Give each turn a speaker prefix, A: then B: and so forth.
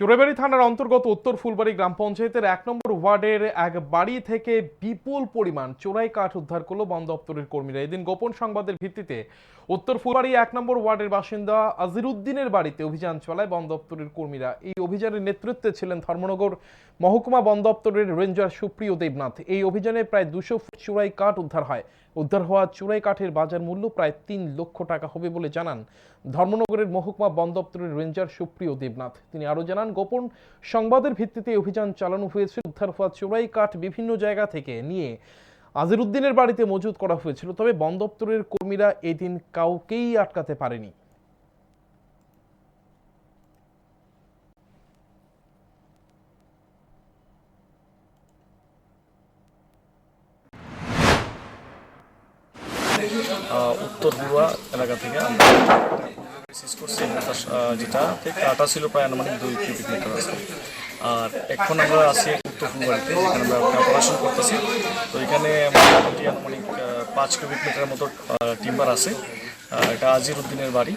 A: চোরাবাড়ি থানার অন্তর্গত উত্তর ফুলবাড়ি গ্রাম পঞ্চায়েতের এক নম্বর ওয়ার্ডের এক বাড়ি থেকে বিপুল পরিমাণ চোরাই কাঠ উদ্ধার করল বন দপ্তরের কর্মীরা। এদিন গোপন সংবাদের ভিত্তিতে উত্তর ফুলবাড়ি এক নম্বর ওয়ার্ডের বাসিন্দা আজিরুদ্দিনের বাড়িতে অভিযান চালায় বন দপ্তরের কর্মীরা। এই অভিযানের নেতৃত্বে ছিলেন ধর্মনগর মহকুমা বন দপ্তরের রেঞ্জার সুপ্রিয় দেবনাথ। এই অভিযানে প্রায় দুশো ফুট চোরাই কাঠ উদ্ধার হয়। উদ্ধার হওয়া চোরাই কাঠের বাজার মূল্য প্রায় তিন লক্ষ টাকা হবে বলে জানান ধর্মনগরের মহকুমা বন দপ্তরের রেঞ্জার সুপ্রিয় দেবনাথ। তিনি আরও জানান গোপন সংবাদের ভিত্তিতে অভিযান চালানো হয়েছে। উদ্ধার হওয়া চোরাই কাঠ বিভিন্ন জায়গা থেকে নিয়ে আজিরুদ্দিনের বাড়িতে মজুত করা হয়েছিল। তবে বন দপ্তরের কর্মীরা এদিন কাউকেই আটকাতে পারেনি।
B: উত্তর হুয়া এলাকা থেকে আমরা রিসিভ করছি যেটা কাটা ছিল প্রায় আনুমানিক দুই কিউবিক মিটার আছে আর এখন আমরা আছি উত্তর ফুলবাড়িতে যেখানে আমরা অপারেশন করতেছি। তো এখানে মোটামুটি আনুমানিক পাঁচ কিউবিক মিটারের মতো টিম্বার আছে। এটা আজির উদ্দিনের বাড়ি।